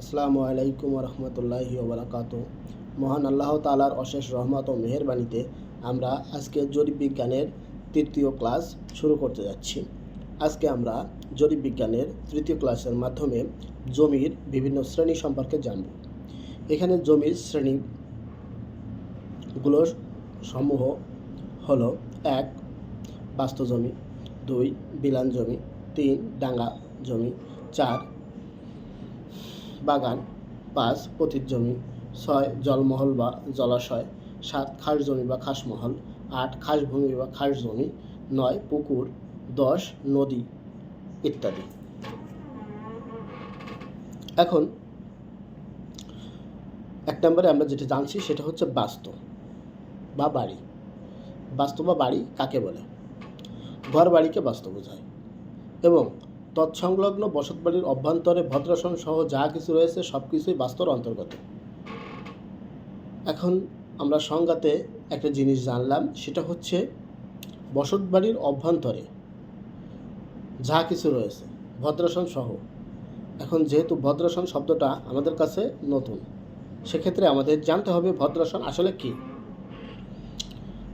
আসসালামু আলাইকুম রহমতুল্লাহি ওবরাকাত মহান আল্লাহ তালার অশেষ রহমত ও মেহেরবানিতে আমরা আজকে জরিপ বিজ্ঞানের তৃতীয় ক্লাস শুরু করতে যাচ্ছি। আজকে আমরা জরিপ বিজ্ঞানের তৃতীয় ক্লাসের মাধ্যমে জমির বিভিন্ন শ্রেণি সম্পর্কে জানব। এখানে জমির শ্রেণীগুলোর সমূহ হলো এক, বাস্তু জমি, দুই, বিলান জমি, তিন, ডাঙ্গা জমি, চার বাগান পাঁচ পতিত জমি, ছয় জলমহল বা জলাশয়, সাত খাস জমি বা খাসমহল আট খাস ভূমি বা খাস জমি, নয় পুকুর, দশ নদী ইত্যাদি। এখন এক নম্বরে আমরা যেটা জানছি সেটা হচ্ছে বাস্তু বা বাড়ি। বাস্তু বা বাড়ি কাকে বলে? ঘর বাড়িকে বাস্তু বোঝায়। এবং তৎসংলগ্ন বসতবাড়ির অভ্যন্তরে ভদ্রাসন সহ যা কিছু রয়েছে সব কিছুই বাস্তর অন্তর্গত। এখন আমরা সংজ্ঞাতে একটা জিনিস জানলাম, সেটা হচ্ছে বসতবাড়ির অভ্যন্তরে যা কিছু রয়েছে, ভদ্রাসন সহ। এখন যেহেতু ভদ্রাসন শব্দটা আমাদের কাছে নতুন, সেক্ষেত্রে আমাদের জানতে হবে ভদ্রাসন আসলে কি।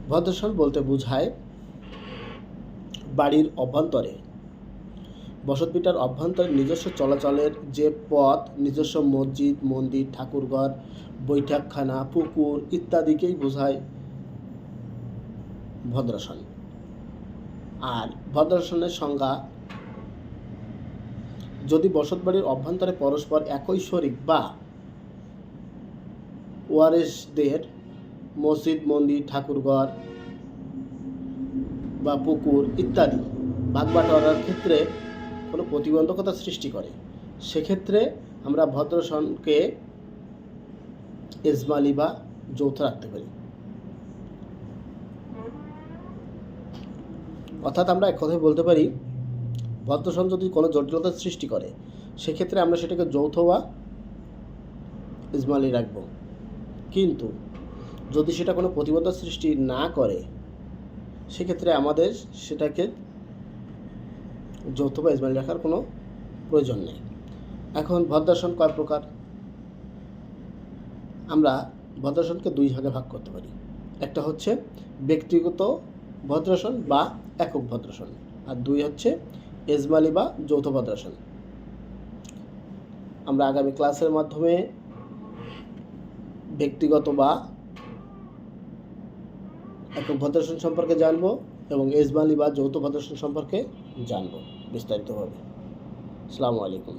ভদ্রাসন বলতে বোঝায় বাড়ির অভ্যন্তরে বসতভিটার অভ্যন্তরে নিজস্ব চলাচলের যে পথ, নিজস্ব মসজিদ, মন্দির, ঠাকুরঘর, বৈঠকখানা, পুকুর ইত্যাদিকেই বোঝায় ভদ্রাসন। আর ভদ্রাসনের সংজ্ঞা, যদি বসতবাড়ির অভ্যন্তরে পরস্পর একই শরিক বা ওয়ারেসদের মসজিদ, মন্দির, ঠাকুরঘর বা পুকুর ইত্যাদি ভাগবাটোয়ারার ক্ষেত্রে কোনো প্রতিবন্ধকতা সৃষ্টি করে। সেক্ষেত্রে আমরা ভদ্রসনকে এজমালি বা যৌথ রাখতে পারি। অর্থাৎ আমরা এক কথায় বলতে পারি ভদ্রসন যদি কোনো জটিলতার সৃষ্টি করে, সেক্ষেত্রে আমরা সেটাকে যৌথ বা ইজমালি রাখব। কিন্তু যদি সেটা কোনো প্রতিবন্ধক সৃষ্টি না করে, সেক্ষেত্রে আমাদের সেটাকে যৌথ বা ইজমালি রাখার কোনো প্রয়োজন নেই। এখন ভদ্রাসন কয় প্রকার? আমরা ভদ্রাসনকে দুই ভাগে ভাগ করতে পারি। একটা হচ্ছে ব্যক্তিগত ভদ্রাসন বা একক ভদ্রাসন আর দুই হচ্ছে এজমালি বা যৌথ ভদ্রাসন আমরা আগামী ক্লাসের মাধ্যমে ব্যক্তিগত বা একক ভদ্রাসন সম্পর্কে জানব। এবং এজমালি বা যৌথ প্রদর্শন সম্পর্কে জানব বিস্তারিতভাবে। আসসালামু আলাইকুম।